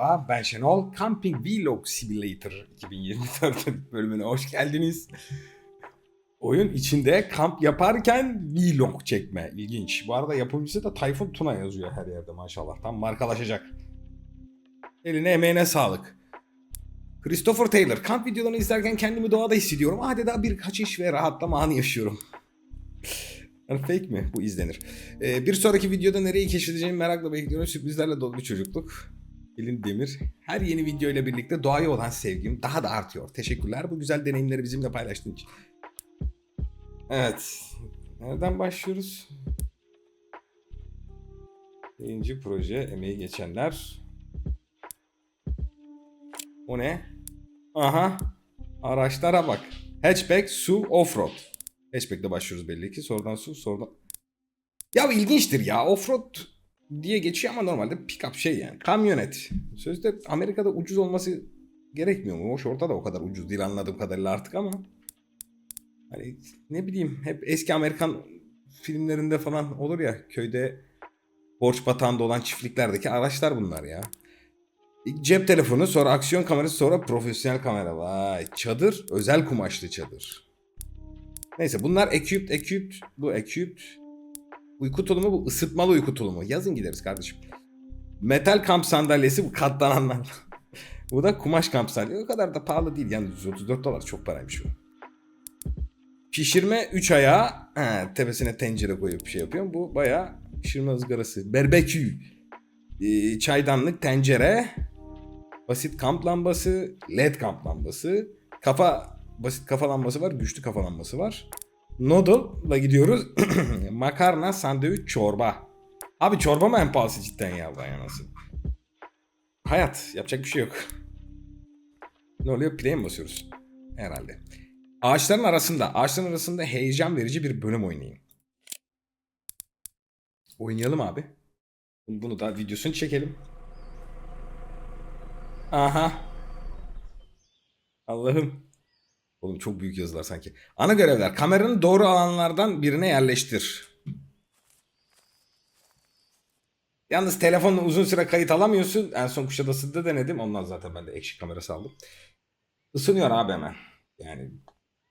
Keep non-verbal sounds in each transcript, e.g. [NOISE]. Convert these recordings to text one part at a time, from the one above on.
Merhaba ben Şenol. Camping Vlog Simulator 2024 [LAUGHS] bölümüne hoş geldiniz. Oyun içinde kamp yaparken vlog çekme. İlginç. Bu arada yapımcısı da Tayfun Tuna yazıyor her yerde maşallah. Tam markalaşacak. Eline emeğine sağlık. Christopher Taylor. Kamp videolarını izlerken kendimi doğada hissediyorum. Adeta bir kaçış ve rahatlama anı yaşıyorum. [LAUGHS] Fake mi? Bu izlenir. Ee, bir sonraki videoda nereyi keşfedeceğimi merakla bekliyorum. Sürprizlerle dolu bir çocukluk. Elin Demir. Her yeni video ile birlikte doğaya olan sevgim daha da artıyor. Teşekkürler bu güzel deneyimleri bizimle paylaştığın için. Evet. Nereden başlıyoruz? Birinci proje emeği geçenler. O ne? Aha. Araçlara bak. Hatchback, SUV, Offroad. Hatchback'le başlıyoruz belli ki. Sonradan SUV, sonradan... Ya ilginçtir ya. Offroad diye geçiyor ama normalde pick-up şey yani. Kamyonet. Sözde Amerika'da ucuz olması gerekmiyor mu? Hoş orada da o kadar ucuz değil anladığım kadarıyla artık ama. Hani ne bileyim hep eski Amerikan filmlerinde falan olur ya köyde borç batağında olan çiftliklerdeki araçlar bunlar ya. İlk cep telefonu sonra aksiyon kamerası sonra profesyonel kamera. Vay çadır özel kumaşlı çadır. Neyse bunlar equipped equipped bu equipped Uyku tulumu bu ısıtmalı uyku tulumu. Yazın gideriz kardeşim. Metal kamp sandalyesi bu katlananlar. [LAUGHS] bu da kumaş kamp sandalyesi. O kadar da pahalı değil. Yani 134 dolar çok paraymış bu. Pişirme 3 ayağı. He, tepesine tencere koyup şey yapıyorum. Bu bayağı pişirme ızgarası. Berbekü. Ee, çaydanlık, tencere. Basit kamp lambası. LED kamp lambası. Kafa basit kafa lambası var. Güçlü kafa lambası var. Noodle'la gidiyoruz. [CLEARS THROAT] Makarna, sandviç, çorba. Abi çorba mı en pahalısı cidden ya vay anasını. Hayat. Yapacak bir şey yok. Ne oluyor? Play mi basıyoruz? Herhalde. Ağaçların arasında, ağaçların arasında heyecan verici bir bölüm oynayayım. Oynayalım abi. Bunu da videosunu çekelim. Aha. Allah'ım. Oğlum çok büyük yazılar sanki. Ana görevler. Kameranı doğru alanlardan birine yerleştir. Yalnız telefonla uzun süre kayıt alamıyorsun. En son Kuşadası'nda denedim. Ondan zaten ben de ekşi kamerası aldım. Isınıyor abi hemen. Yani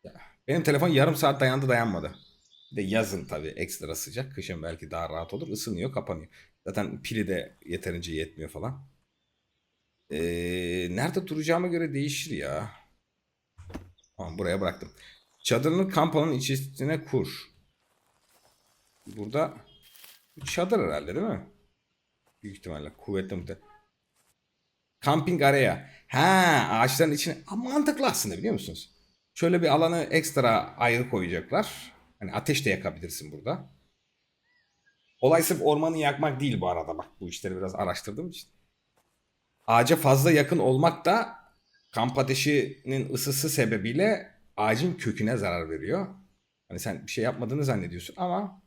ya, benim telefon yarım saat dayandı dayanmadı. Bir de yazın tabii ekstra sıcak. Kışın belki daha rahat olur. Isınıyor kapanıyor. Zaten pili de yeterince yetmiyor falan. Ee, nerede duracağıma göre değişir ya. Tamam buraya bıraktım. Çadırını kamp alanının içerisine kur. Burada bu çadır herhalde değil mi? Büyük ihtimalle kuvvetli muhtemelen. Camping area. Ha ağaçların içine. Ha, mantıklı aslında biliyor musunuz? Şöyle bir alanı ekstra ayrı koyacaklar. Hani ateş de yakabilirsin burada. Olay sırf ormanı yakmak değil bu arada bak bu işleri biraz araştırdığım için. Ağaca fazla yakın olmak da kamp ateşinin ısısı sebebiyle ağacın köküne zarar veriyor. Hani sen bir şey yapmadığını zannediyorsun ama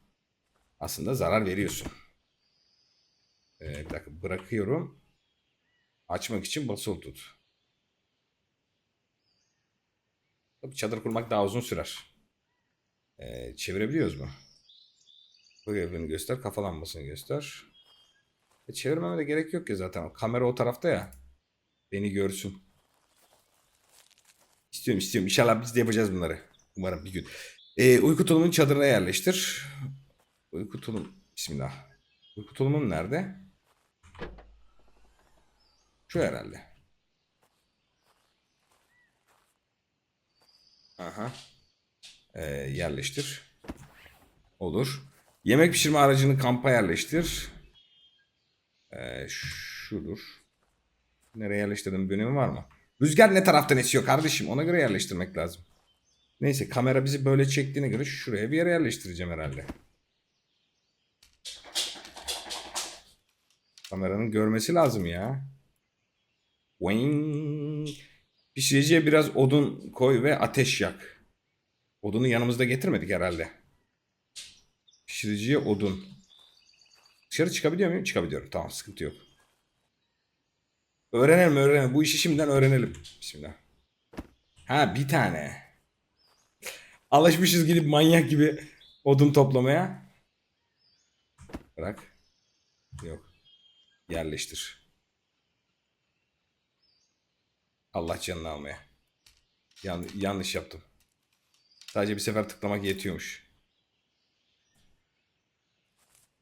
aslında zarar veriyorsun. Ee, bir dakika bırakıyorum. Açmak için basılı tut. Çadır kurmak daha uzun sürer. Ee, çevirebiliyoruz mu? Bu görevini göster, kafa lambasını göster. E, çevirmeme de gerek yok ki zaten. Kamera o tarafta ya. Beni görsün. İstiyorum istiyorum. İnşallah biz de yapacağız bunları. Umarım bir gün. Ee, uyku tulumun çadırına yerleştir. Uyku tulum. Bismillah. Uyku tulumun nerede? Şu herhalde. Aha. Ee, yerleştir. Olur. Yemek pişirme aracını kampa yerleştir. Ee, şudur. Nereye yerleştirdim bir önemi var mı? Rüzgar ne taraftan esiyor kardeşim? Ona göre yerleştirmek lazım. Neyse kamera bizi böyle çektiğine göre şuraya bir yere yerleştireceğim herhalde. Kameranın görmesi lazım ya. Wing. Pişiriciye biraz odun koy ve ateş yak. Odunu yanımızda getirmedik herhalde. Pişiriciye odun. Dışarı çıkabiliyor muyum? Çıkabiliyorum. Tamam sıkıntı yok. Öğrenelim öğrenelim. Bu işi şimdiden öğrenelim. Bismillah. Ha bir tane. Alışmışız gidip manyak gibi odun toplamaya. Bırak. Yok. Yerleştir. Allah canını almaya. Yan- yanlış yaptım. Sadece bir sefer tıklamak yetiyormuş.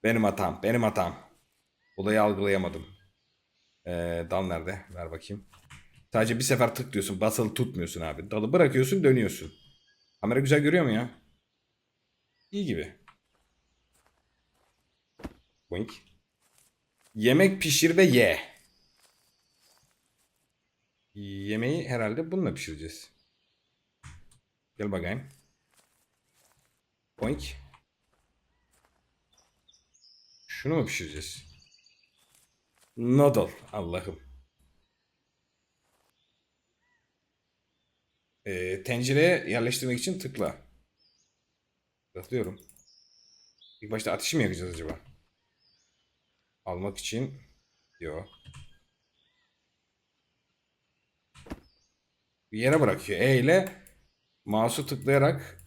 Benim hatam. Benim hatam. Olayı algılayamadım. Ee, dal nerede? Ver bakayım. Sadece bir sefer tıklıyorsun. Basılı tutmuyorsun abi. Dalı bırakıyorsun dönüyorsun. Kamera güzel görüyor mu ya? İyi gibi. Boink. Yemek pişir ve ye. Yemeği herhalde bununla pişireceğiz. Gel bakayım. Boink. Şunu mu pişireceğiz? Noodle. Allah'ım. Ee, tencereye yerleştirmek için tıkla. Tıklıyorum. İlk başta ateşi mi yakacağız acaba? Almak için diyor. Bir yere bırakıyor. E ile mouse'u tıklayarak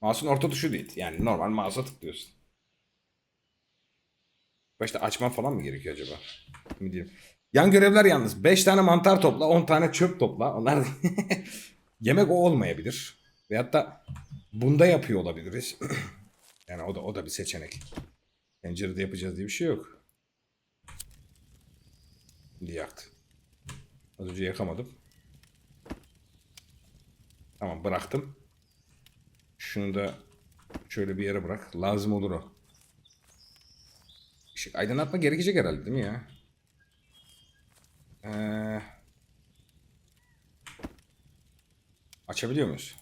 Mouse'un orta tuşu değil. Yani normal mouse'a tıklıyorsun. Başta açma falan mı gerekiyor acaba? Mi diyeyim. Yan görevler yalnız. 5 tane mantar topla, 10 tane çöp topla. Onlar [LAUGHS] yemek o olmayabilir. Veyahut da bunda yapıyor olabiliriz. [CLEARS THROAT] yani o da o da bir seçenek. Tencerede yapacağız diye bir şey yok. Şimdi yaktı. Az önce yakamadım. Tamam bıraktım. Şunu da şöyle bir yere bırak. Lazım olur o. Aydınlatma gerekecek herhalde değil mi ya? Ee, açabiliyor muyuz?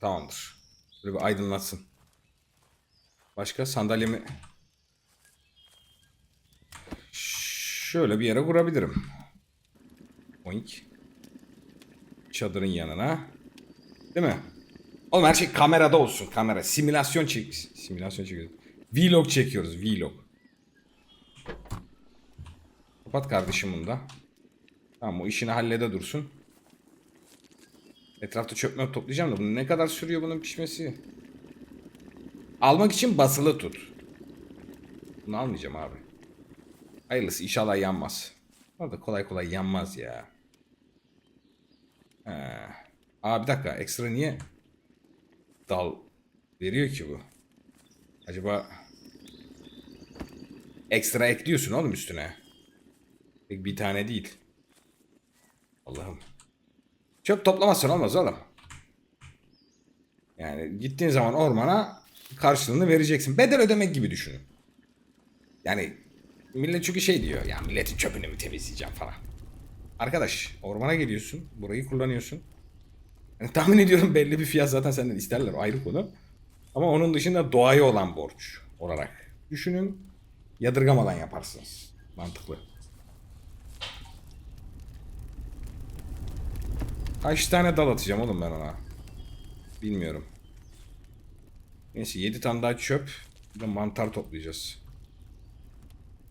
Tamamdır. Böyle bir aydınlatsın. Başka sandalyemi şöyle bir yere kurabilirim. Oink. Çadırın yanına. Değil mi? Oğlum her şey kamerada olsun. Kamera. Simülasyon çek simülasyon çekiyoruz. Vlog çekiyoruz. Vlog. Kapat kardeşim bunu da. Tamam o işini hallede dursun. Etrafta çöp möp toplayacağım da bunu ne kadar sürüyor bunun pişmesi? Almak için basılı tut. Bunu almayacağım abi. Hayırlısı inşallah yanmaz. Orada kolay kolay yanmaz ya. He. Aa bir dakika ekstra niye dal veriyor ki bu? Acaba ekstra ekliyorsun oğlum üstüne. Tek bir tane değil. Allah'ım. Çöp toplamazsan olmaz oğlum. Yani gittiğin zaman ormana karşılığını vereceksin. Bedel ödemek gibi düşünün. Yani millet çünkü şey diyor. Ya milletin çöpünü mü temizleyeceğim falan. Arkadaş ormana geliyorsun. Burayı kullanıyorsun. Yani tahmin ediyorum belli bir fiyat zaten senden isterler ayrı konu. Ama onun dışında doğaya olan borç olarak düşünün. Yadırgamadan yaparsınız. Mantıklı. Kaç tane dal atacağım oğlum ben ona? Bilmiyorum. Neyse 7 tane daha çöp. Bir de mantar toplayacağız.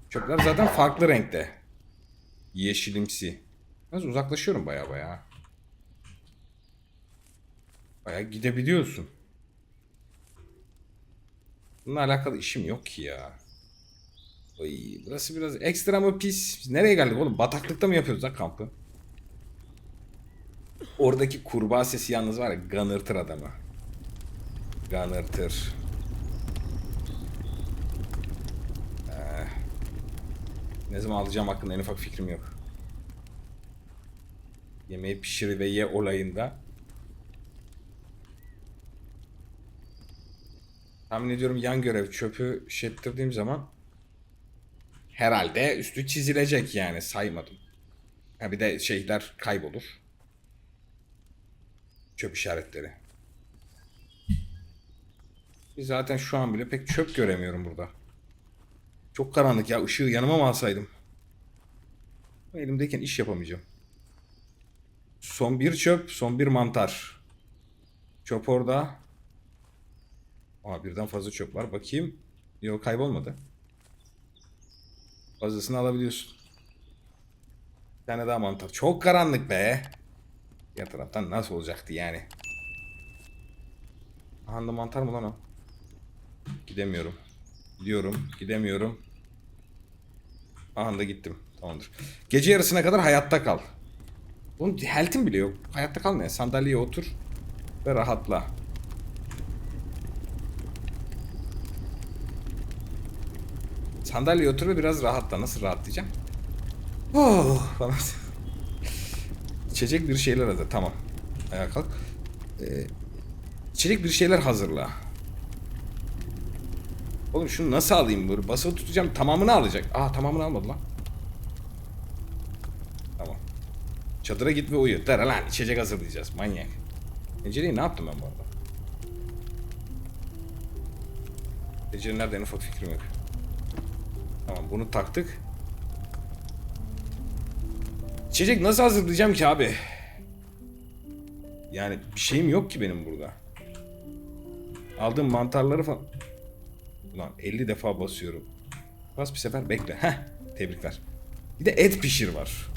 Çöpler zaten farklı renkte. Yeşilimsi. Biraz uzaklaşıyorum baya baya. Baya gidebiliyorsun. Bununla alakalı işim yok ki ya. Oy, burası biraz ekstra mı pis? Biz nereye geldik oğlum? Bataklıkta mı yapıyoruz lan kampı? Oradaki kurbağa sesi yalnız var ya ganırtır adamı. Ganırtır. Ee, ne zaman alacağım hakkında en ufak fikrim yok. Yemeği pişir ve ye olayında. Tahmin ediyorum yan görev çöpü şettirdiğim zaman herhalde üstü çizilecek yani saymadım. Ha bir de şeyler kaybolur. Çöp işaretleri. Zaten şu an bile pek çöp göremiyorum burada. Çok karanlık ya. ışığı yanıma mı alsaydım? Elimdeyken iş yapamayacağım. Son bir çöp, son bir mantar. Çöp orada. Aa birden fazla çöp var. Bakayım. Yok kaybolmadı. Fazlasını alabiliyorsun. Bir tane daha mantar. Çok karanlık be. Diğer taraftan nasıl olacaktı yani? Ahanda mantar mı lan o? Gidemiyorum. Gidiyorum. Gidemiyorum. Aha da gittim. Tamamdır. Gece yarısına kadar hayatta kal. Bunun health'in bile yok. Hayatta kal ne? Sandalyeye otur ve rahatla. Sandalyeye otur ve biraz rahatla. Nasıl rahatlayacağım? Oh, falan. [LAUGHS] İçecek bir şeyler hazır. Tamam. Ayağa kalk. Ee, içecek bir şeyler hazırla. Oğlum şunu nasıl alayım böyle? Basılı tutacağım. Tamamını alacak. Aa tamamını almadı lan. Tamam. Çadıra git ve uyu. Dara lan içecek hazırlayacağız. Manyak. Tencereyi ne yaptım ben bu arada? Tencere nerede en ufak fikrim yok. Tamam bunu taktık. İçecek nasıl hazırlayacağım ki abi? Yani bir şeyim yok ki benim burada. Aldığım mantarları falan... Ulan 50 defa basıyorum. Bas bir sefer bekle. Heh tebrikler. Bir de et pişir var.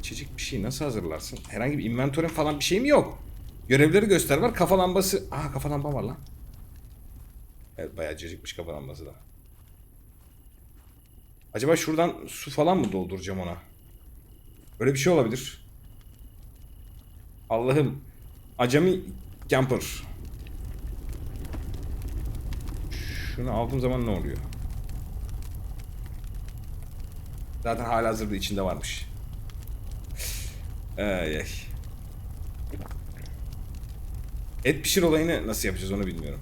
İçecek bir şey nasıl hazırlarsın? Herhangi bir inventörün falan bir şeyim yok. Görevleri göster var. Kafa lambası. Aha kafa lamba var lan. Evet bayağı cacıkmış kafa lambası da. Acaba şuradan su falan mı dolduracağım ona? Böyle bir şey olabilir. Allah'ım. Acemi camper. Şunu aldığım zaman ne oluyor? Zaten hala hazırda içinde varmış. Ay ay. Et pişir olayını nasıl yapacağız onu bilmiyorum.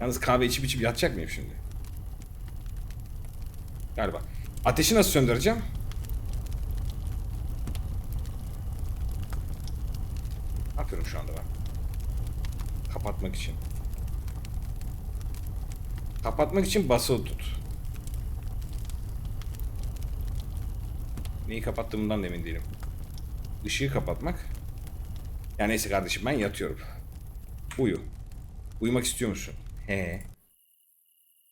Yalnız kahve içip içip yatacak mıyım şimdi? Galiba. Ateşi nasıl söndüreceğim? Ne yapıyorum şu anda ben? Kapatmak için. Kapatmak için basılı tut. Neyi kapattığımdan da emin değilim. Işığı kapatmak. Ya neyse kardeşim ben yatıyorum. Uyu. Uyumak istiyor musun? He.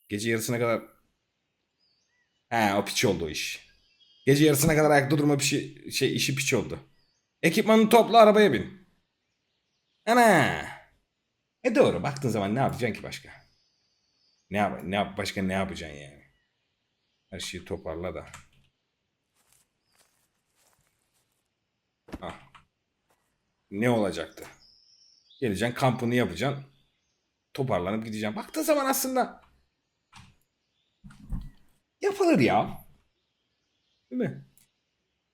Gece yarısına kadar... He o piç oldu o iş. Gece yarısına kadar ayakta durma bir şey, şey işi piç oldu. Ekipmanını topla arabaya bin. Ana. E doğru baktığın zaman ne yapacaksın ki başka? Ne yap ne yap başka ne yapacaksın yani? Her şeyi toparla da. Ah. Ne olacaktı? Geleceksin kampını yapacaksın. Toparlanıp gideceksin. Baktığın zaman aslında yapılır ya. Değil mi?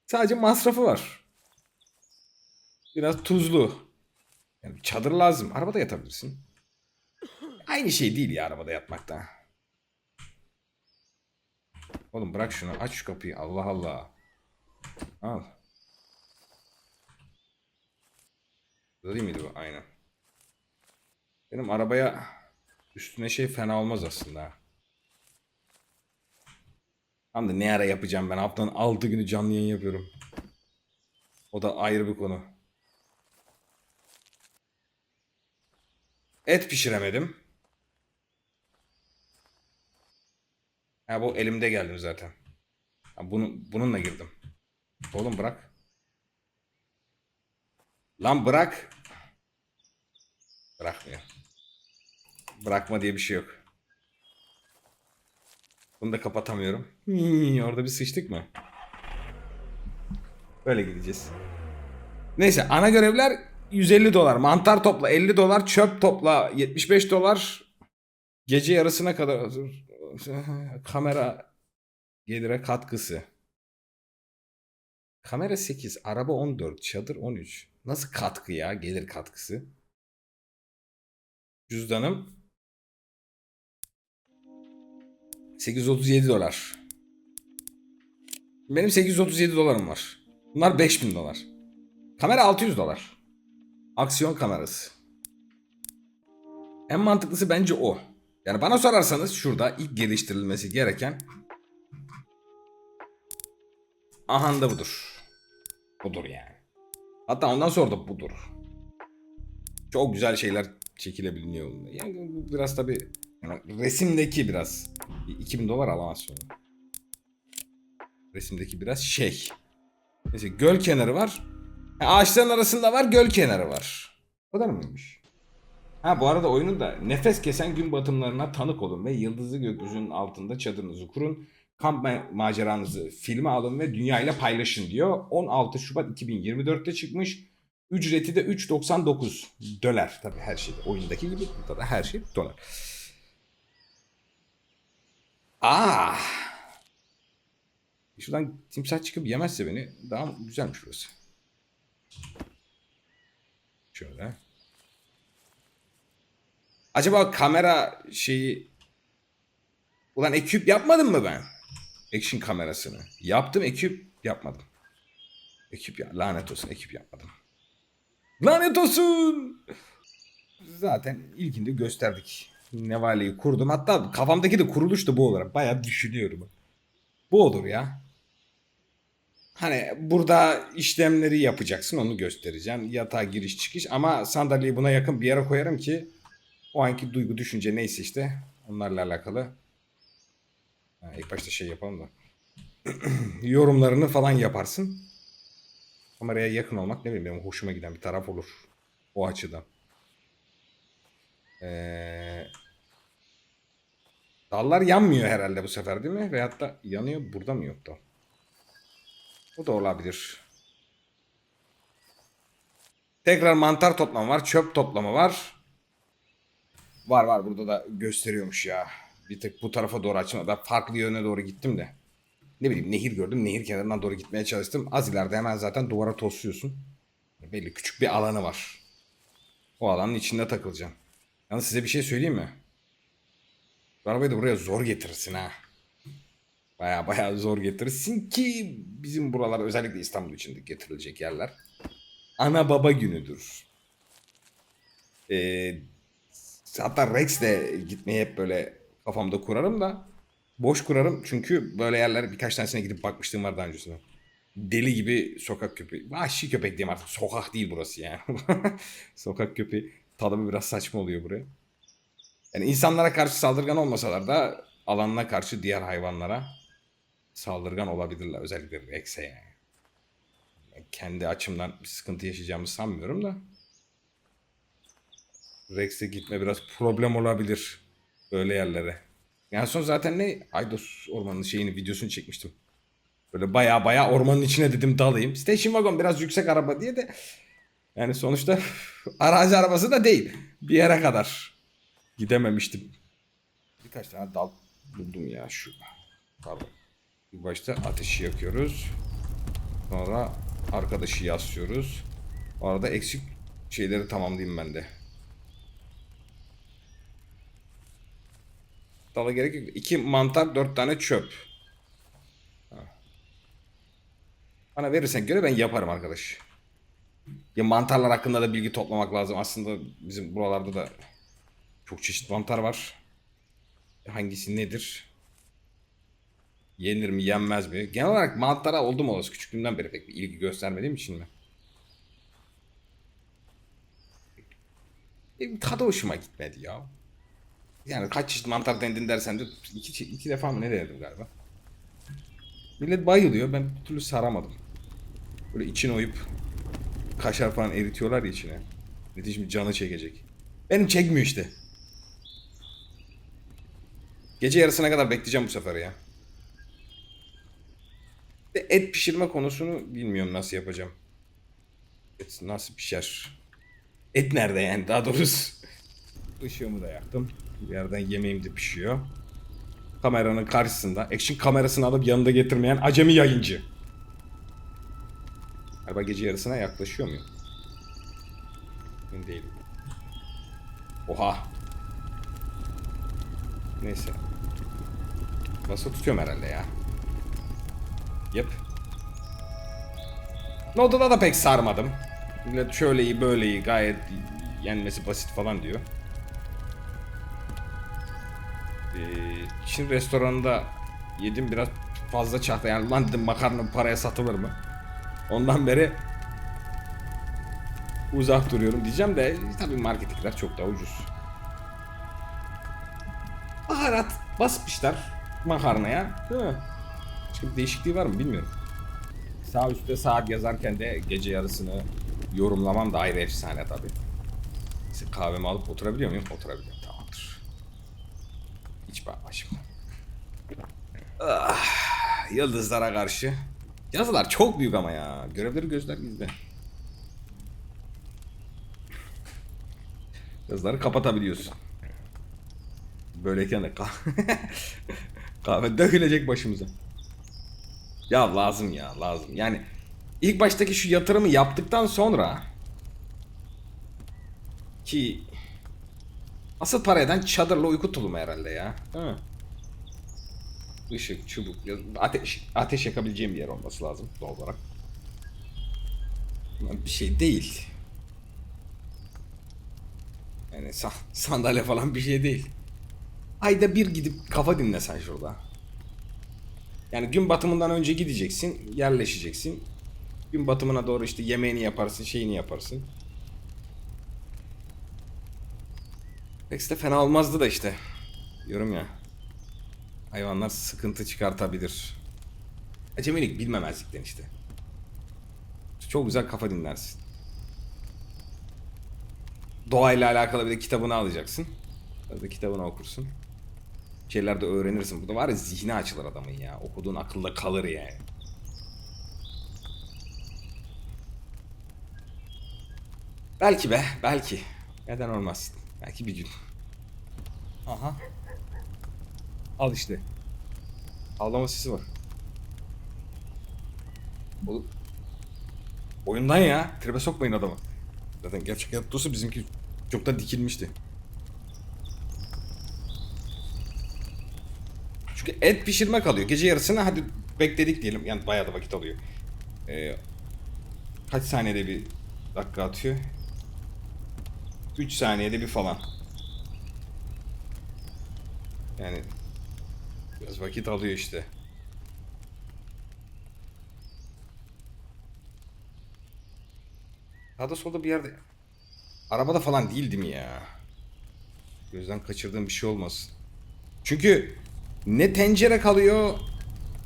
Sadece masrafı var. Biraz tuzlu. Yani çadır lazım. Arabada yatabilirsin. Aynı şey değil ya arabada yatmakta. Oğlum bırak şunu. Aç şu kapıyı. Allah Allah. Al. Değil miydi bu? Aynen. Benim arabaya üstüne şey fena olmaz aslında. Tam da ne ara yapacağım ben? Haftanın 6 günü canlı yayın yapıyorum. O da ayrı bir konu. Et pişiremedim. Ha bu elimde geldim zaten. Ha, bunu, bununla girdim. Oğlum bırak. Lan bırak. Bırakmıyor. Bırakma diye bir şey yok. Bunu da kapatamıyorum. Hii, orada bir sıçtık mı? Böyle gideceğiz. Neyse ana görevler 150 dolar. Mantar topla 50 dolar. Çöp topla 75 dolar. Gece yarısına kadar [LAUGHS] kamera gelire katkısı. Kamera 8, araba 14, çadır 13. Nasıl katkı ya gelir katkısı? Cüzdanım 837 dolar. Benim 837 dolarım var. Bunlar 5000 dolar. Kamera 600 dolar. Aksiyon kamerası. En mantıklısı bence o. Yani bana sorarsanız şurada ilk geliştirilmesi gereken Ahan da budur. Budur yani. Hatta ondan sonra da budur. Çok güzel şeyler çekilebiliyor. Yani biraz tabi resimdeki biraz. Bir 2000 dolar alamazsın onu. Resimdeki biraz şey. Mesela göl kenarı var. Ha, ağaçların arasında var göl kenarı var. O kadar mıymış? Ha bu arada oyunun da nefes kesen gün batımlarına tanık olun ve yıldızlı gökyüzünün altında çadırınızı kurun. Kamp ma- maceranızı filme alın ve dünya ile paylaşın diyor. 16 Şubat 2024'te çıkmış. Ücreti de 3.99 dolar. Tabii her şey oyundaki gibi burada da her şey dolar. Aa! Şuradan timsah çıkıp yemezse beni daha güzelmiş burası. Şöyle. Acaba kamera şeyi Ulan ekip yapmadım mı ben? Action kamerasını. Yaptım ekip yapmadım. Ekip ya lanet olsun ekip yapmadım. Lanet olsun. Zaten ilkinde gösterdik. Nevale'yi kurdum. Hatta kafamdaki de kuruluş da bu olarak. Bayağı düşünüyorum. Bu olur ya. Hani burada işlemleri yapacaksın onu göstereceğim. Yatağa giriş çıkış ama sandalyeyi buna yakın bir yere koyarım ki o anki duygu düşünce neyse işte onlarla alakalı. Ha, ilk başta şey yapalım da. [CLEARS THROAT] Yorumlarını falan yaparsın. Kameraya yakın olmak ne bileyim benim hoşuma giden bir taraf olur. O açıdan. Ee, dallar yanmıyor herhalde bu sefer değil mi? Veyahut da yanıyor. Burada mı yok dal? Bu da olabilir. Tekrar mantar toplama var. Çöp toplama var. Var var burada da gösteriyormuş ya. Bir tık bu tarafa doğru açma. Ben farklı yöne doğru gittim de. Ne bileyim nehir gördüm. Nehir kenarından doğru gitmeye çalıştım. Az ileride hemen zaten duvara tosluyorsun. Belli küçük bir alanı var. O alanın içinde takılacağım. Yalnız size bir şey söyleyeyim mi? Bu arabayı da buraya zor getirirsin ha. Baya baya zor getirirsin ki bizim buralar özellikle İstanbul içinde getirilecek yerler. Ana baba günüdür. Ee, hatta Rex'le gitmeyi hep böyle kafamda kurarım da boş kurarım çünkü böyle yerler birkaç tanesine gidip bakmıştım var daha öncesinde. Deli gibi sokak köpeği. Vahşi köpek diyeyim artık. Sokak değil burası yani. [LAUGHS] sokak köpeği. Tadımı biraz saçma oluyor buraya. Yani insanlara karşı saldırgan olmasalar da alanına karşı diğer hayvanlara saldırgan olabilirler. Özellikle Rex'e yani. Ben kendi açımdan bir sıkıntı yaşayacağımı sanmıyorum da. Rex'e gitme biraz problem olabilir. Böyle yerlere. Yani son zaten ne? Aydos ormanının şeyini videosunu çekmiştim. Böyle baya baya ormanın içine dedim dalayım. Station Wagon biraz yüksek araba diye de yani sonuçta [LAUGHS] arazi arabası da değil. Bir yere kadar gidememiştim. Birkaç tane dal buldum ya şu. Pardon. İlk başta ateşi yakıyoruz. Sonra arkadaşı yaslıyoruz. O arada eksik şeyleri tamamlayayım ben de. Dala gerek yok. İki mantar, dört tane çöp. Bana verirsen göre ben yaparım arkadaş. Ya mantarlar hakkında da bilgi toplamak lazım. Aslında bizim buralarda da çok çeşit mantar var. Hangisi nedir? Yenir mi, yenmez mi? Genel olarak mantara oldum olası küçüklüğümden beri pek bir ilgi göstermediğim için mi? E, tadı hoşuma gitmedi ya. Yani kaç çeşit mantar denedin dersen de iki, iki defa mı ne denedim galiba. Millet bayılıyor. Ben bir türlü saramadım. Böyle içine oyup kaşar falan eritiyorlar ya içine. Netice şimdi canı çekecek. Benim çekmiyor işte. Gece yarısına kadar bekleyeceğim bu sefer ya. Et pişirme konusunu bilmiyorum nasıl yapacağım. Et nasıl pişer? Et nerede yani daha doğrusu. [LAUGHS] Işığımı da yaktım. Bir yerden yemeğim de pişiyor. Kameranın karşısında. Action kamerasını alıp yanında getirmeyen acemi yayıncı. Galiba gece yarısına yaklaşıyor muyum? Emin değilim. Oha. Neyse. Nasıl tutuyorum herhalde ya. Yep. Noda'da da pek sarmadım. Millet şöyle iyi böyle iyi gayet yenmesi basit falan diyor. Ee, Çin restoranında yedim biraz fazla çahta. Yani lan dedim makarna paraya satılır mı? Ondan beri uzak duruyorum diyeceğim de tabii markettekiler çok daha ucuz. Baharat basmışlar makarnaya. Değil mi? Başka bir değişikliği var mı bilmiyorum. Sağ üstte saat yazarken de gece yarısını yorumlamam da ayrı efsane tabii. Neyse, kahvemi alıp oturabiliyor muyum? Oturabiliyorum. Tamamdır. Hiç bakma şimdi. Ah, yıldızlara karşı. Yazılar çok büyük ama ya. Görevleri gözler bizde. Yazıları kapatabiliyorsun. Böyleyken de [LAUGHS] kahve dökülecek başımıza. Ya lazım ya lazım. Yani ilk baştaki şu yatırımı yaptıktan sonra ki asıl para eden çadırla uyku tulumu herhalde ya. Değil mi? Işık, çubuk, ateş, ateş yakabileceğim bir yer olması lazım doğal olarak. Bir şey değil. Yani sa- sandalye falan bir şey değil. Ayda bir gidip kafa dinlesen şurada. Yani gün batımından önce gideceksin, yerleşeceksin. Gün batımına doğru işte yemeğini yaparsın, şeyini yaparsın. Pek de fena olmazdı da işte. Diyorum ya. Hayvanlar sıkıntı çıkartabilir. Acemilik bilmemezlikten işte. Çok güzel kafa dinlersin. Doğayla alakalı bir de kitabını alacaksın. Da kitabını okursun. Şeyler de öğrenirsin. Bu da var ya zihni açılır adamın ya. Okuduğun akılda kalır yani. Belki be, belki. Neden olmaz? Belki bir gün. Aha. Al işte. Ağlama sesi var. Oğlum. Oyundan ya. Tribe sokmayın adamı. Zaten gerçek hayatta olsa bizimki çoktan dikilmişti. Çünkü et pişirme kalıyor. Gece yarısına hadi bekledik diyelim. Yani bayağı da vakit alıyor. Ee, kaç saniyede bir dakika atıyor? 3 saniyede bir falan. Yani biraz vakit alıyor işte. Sağda solda bir yerde arabada falan değildim ya. Gözden kaçırdığım bir şey olmasın. Çünkü ne tencere kalıyor.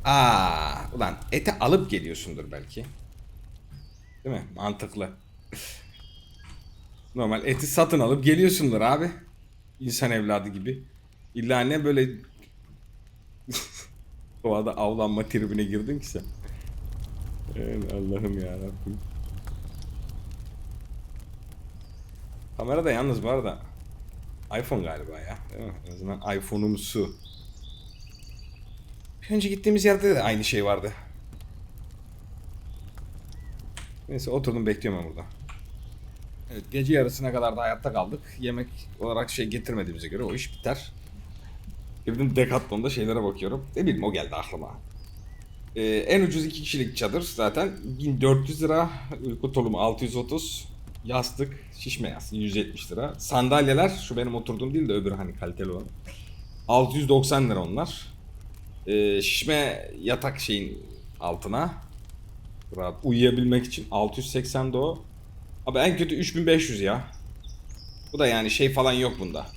Aa, ulan eti alıp geliyorsundur belki. Değil mi? Mantıklı. Normal eti satın alıp geliyorsundur abi. İnsan evladı gibi. İlla ne böyle [LAUGHS] doğada avlanma tribine girdin ki sen. Evet, Allah'ım ya Rabbim. Kamera da yalnız bu arada iPhone galiba ya. Değil mi? En azından iPhone'umsu. Önce gittiğimiz yerde de aynı şey vardı. Neyse oturdum bekliyorum ben burada. Evet gece yarısına kadar da hayatta kaldık. Yemek olarak şey getirmediğimize göre o iş biter. Girdim Decathlon'da şeylere bakıyorum. Ne bileyim o geldi aklıma. Ee, en ucuz iki kişilik çadır zaten 1400 lira. Uyku tulumu 630. Yastık şişme yastık 170 lira. Sandalyeler şu benim oturduğum değil de öbürü hani kaliteli olan. 690 lira onlar. Ee, şişme yatak şeyin altına. Rahat uyuyabilmek için 680 de o. Abi en kötü 3500 ya. Bu da yani şey falan yok bunda.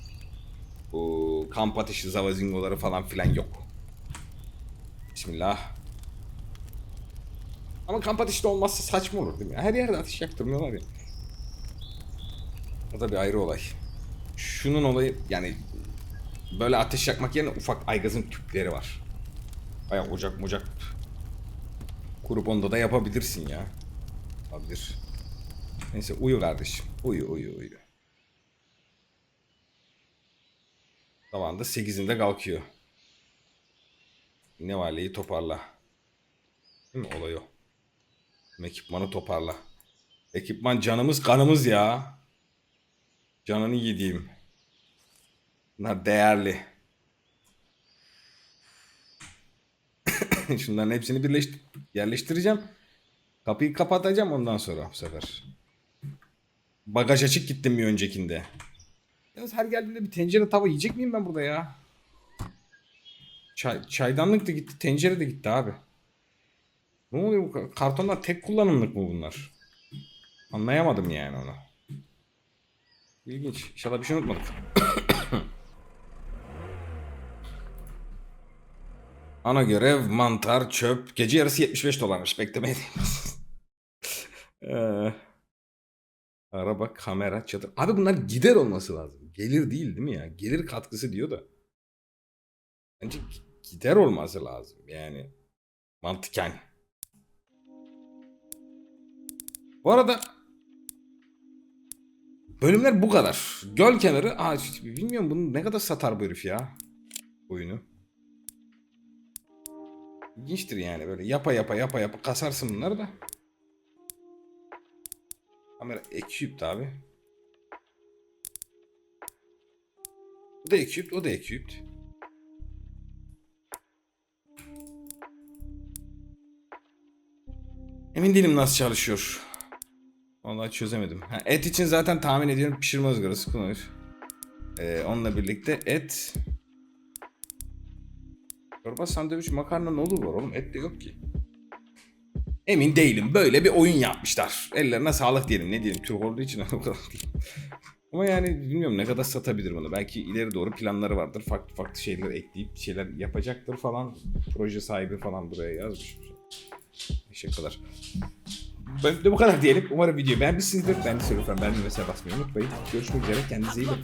Bu kamp ateşi zavazingoları falan filan yok. Bismillah. Ama kamp ateşi de olmazsa saçma olur değil mi? Her yerde ateş yaktırmıyorlar ya. O da bir ayrı olay. Şunun olayı yani böyle ateş yakmak yerine ufak aygazın tüpleri var. Baya ocak mocak kurup onda da yapabilirsin ya. Olabilir. Neyse uyu kardeşim. Uyu uyu uyu. Zamanında 8'inde kalkıyor. Ne valiyi toparla. Değil mi? Olay o. Ekipmanı toparla. Ekipman canımız kanımız ya. Canını yediğim. Bunlar değerli. [LAUGHS] Şunların hepsini birleştir yerleştireceğim. Kapıyı kapatacağım ondan sonra bu sefer. Bagaj açık gittim bir öncekinde. Yalnız her geldiğimde bir tencere tava yiyecek miyim ben burada ya? Çay, çaydanlık da gitti, tencere de gitti abi. Ne oluyor bu ka- kartonlar tek kullanımlık mı bunlar? Anlayamadım yani onu. İlginç. İnşallah bir şey unutmadık. [COUGHS] Ana görev, mantar, çöp. Gece yarısı 75 dolarmış. Beklemeyin. [LAUGHS] Eee Araba, kamera, çadır. Abi bunlar gider olması lazım. Gelir değil değil mi ya? Gelir katkısı diyor da. Bence gi- gider olması lazım. Yani mantıken. Bu arada bölümler bu kadar. Göl kenarı. Aa, bilmiyorum bunu ne kadar satar bu herif ya. Oyunu. İlginçtir yani böyle yapa yapa yapa yapa kasarsın bunları da. Kamera equipped abi. Bu da equipped, o da equipped. Emin değilim nasıl çalışıyor. Vallahi çözemedim. Ha, et için zaten tahmin ediyorum pişirme ızgarası kullanır. Ee, onunla birlikte et. Çorba sandviç makarna ne olur var oğlum et de yok ki. Emin değilim. Böyle bir oyun yapmışlar. Ellerine sağlık diyelim. Ne diyelim? Türk olduğu için [LAUGHS] o kadar değil. Ama yani bilmiyorum ne kadar satabilir bunu. Belki ileri doğru planları vardır. Farklı farklı şeyler ekleyip şeyler yapacaktır falan. Proje sahibi falan buraya yazmış. Teşekkür kadar. Ben de bu kadar diyelim. Umarım videoyu beğenmişsinizdir. Ben de söylüyorum. Ben de mesela basmayı unutmayın. Görüşmek üzere. Kendinize iyi bakın.